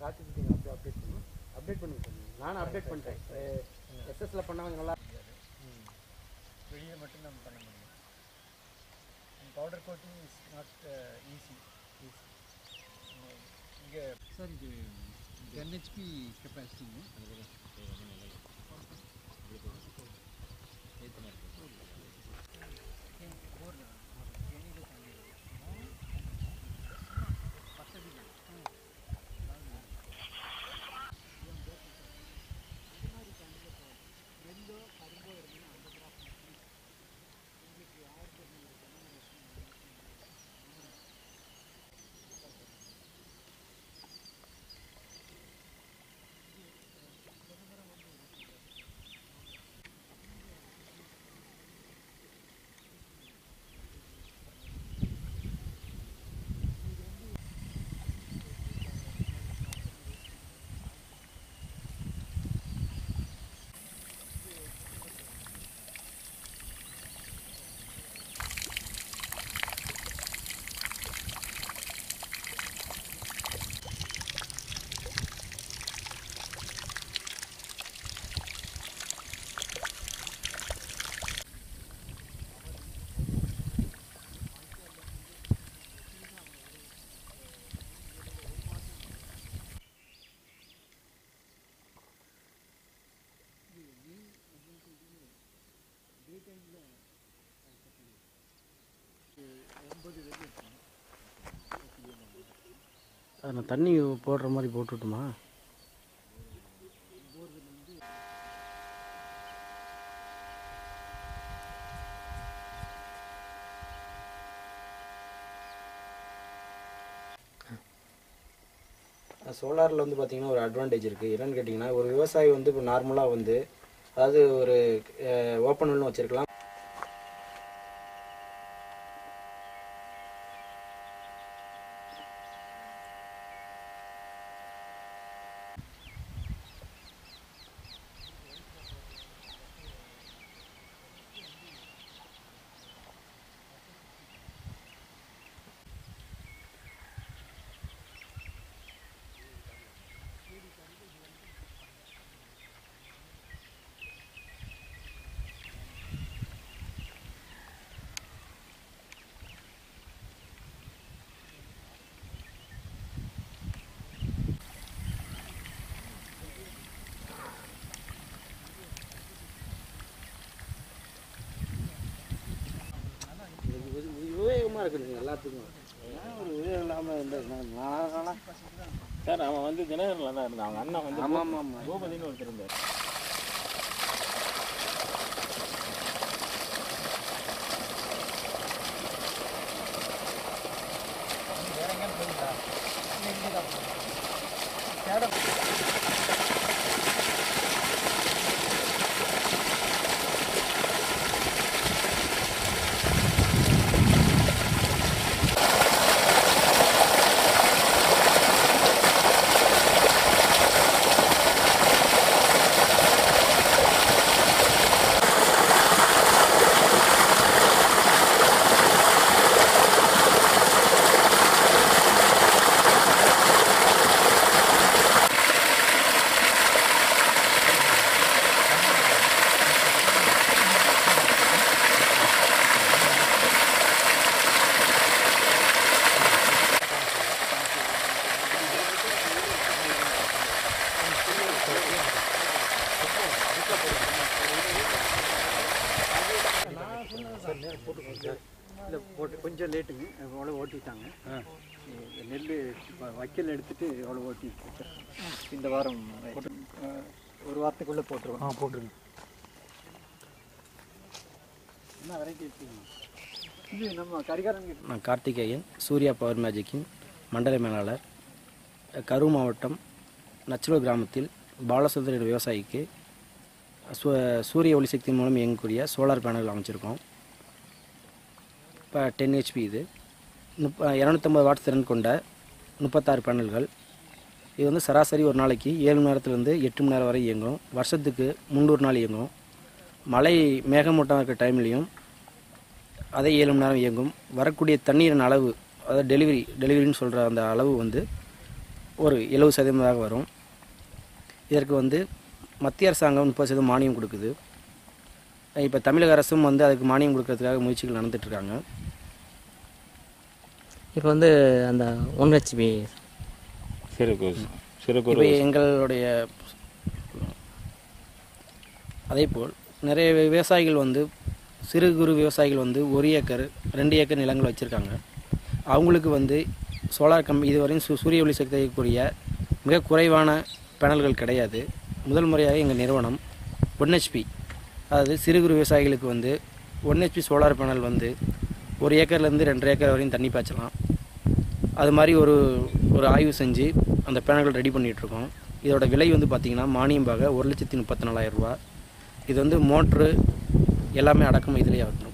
கார்த்திக் அப்படியே அப்டேட் பண்ணி. அப்டேட் பண்ணுங்க சார் நானும் அப்டேட் பண்ணிட்டேன் எஸ்எஸ்ல பண்ணா கொஞ்சம் நல்லா வெளியே மட்டும் நம்ம பண்ண முடியும். Powder coating is not easy இங்கே சார் இது டென் ஹெச்பி கெப்பாசிட்டிங்க நான் தண்ணி போடுற மாதிரி போட்டுட்டுமா? சோலாரில் வந்து பார்த்திங்கன்னா ஒரு அட்வான்டேஜ் இருக்குது என்னென்னு கேட்டிங்கன்னா ஒரு விவசாயி வந்து இப்போ நார்மலாக வந்து அதாவது ஒரு ஓப்பன் ஒன்று வச்சுருக்கலாம். விவேகமாக இருக்குதுங்க எல்லாத்துக்கும். ஒரு விவேகம் இல்லாமல் இருந்தது சார் அவன் வந்து தினகரனில் தான் இருந்தான் அவங்க அண்ணன் வந்து ஆமாம் ஆமாம். பூபதினு ஒருத்தர் இருந்தார். இல்லை போட்டு கொஞ்சம் லேட்டுங்க அவ்வளோ ஓட்டிட்டாங்க நெல் இப்போ வைக்கல் எடுத்துட்டு அவ்வளோ ஓட்டி இந்த வாரம் போட்டு ஒரு வாரத்துக்குள்ளே போட்டுருவோம். ஆ போட்டுருங்க. என்ன வெரைட்டி இது நம்ம கரிகாரன் நான் கார்த்திகேயன் சூர்யா பவர் மேஜிக்கின் மண்டல மேலாளர். கரூர் மாவட்டம் நச்சலூர் கிராமத்தில் பாலசுந்தர விவசாயிக்கு சூரிய சூரிய ஒளிசக்தி மூலம் இயங்கக்கூடிய சோலார் பேனல் அமைச்சிருக்கோம். இப்போ டென் ஹெச்பி இது. முப்ப இரநூத்தம்பது வாட் திறன் கொண்ட முப்பத்தாறு பேனல்கள். இது வந்து சராசரி ஒரு நாளைக்கு ஏழு மணி நேரத்துலேருந்து எட்டு மணி நேரம் வரை இயங்கும். வருஷத்துக்கு முந்நூறு நாள் இயங்கும். மழை மேகமூட்டம் இருக்கிற டைம்லேயும் அதே ஏழு மணி நேரம் இயங்கும். வரக்கூடிய தண்ணீரின் அளவு அதாவது டெலிவரி டெலிவரின்னு சொல்கிற அந்த அளவு வந்து ஒரு எழுபது சதவீதமாக வரும். இதற்கு வந்து மத்திய அரசாங்கம் முப்பது சதவீதம் மானியம் கொடுக்குது. இப்போ தமிழக அரசும் வந்து அதுக்கு மானியம் கொடுக்கறதுக்காக முயற்சிகள் நடந்துட்டுருக்காங்க. இப்போ வந்து அந்த ஒன் ஹெச்பி சிறு சிறு இப்போ எங்களுடைய அதேபோல் நிறைய விவசாயிகள் வந்து சிறு குறு விவசாயிகள் வந்து ஒரு ஏக்கர் ரெண்டு ஏக்கர் நிலங்கள் வச்சுருக்காங்க. அவங்களுக்கு வந்து சோலார் கம் இதுவரையும் சு சூரிய ஒளி சக்தி அளிக்கக்கூடிய மிக குறைவான பேனல்கள் கிடையாது. முதல் முறையாக எங்கள் நிறுவனம் ஒன்ஹெச்பி அதாவது சிறு குறு விவசாயிகளுக்கு வந்து ஒன் ஹெச்பி சோலார் பேனல் வந்து ஒரு ஏக்கர்லேருந்து ரெண்டு ஏக்கர் வரையும் தண்ணி பாய்ச்சலாம். அது மாதிரி ஒரு ஒரு ஆய்வு செஞ்சு அந்த பேனல்கள் ரெடி பண்ணிகிட்ருக்கோம் இதோட விலை வந்து பார்த்திங்கன்னா மானியம்பாக ஒரு லட்சத்தி முப்பத்தி நாலாயிரம் ரூபா இது வந்து மோட்ரு எல்லாமே அடக்கம் இதிலேயே வந்துடும்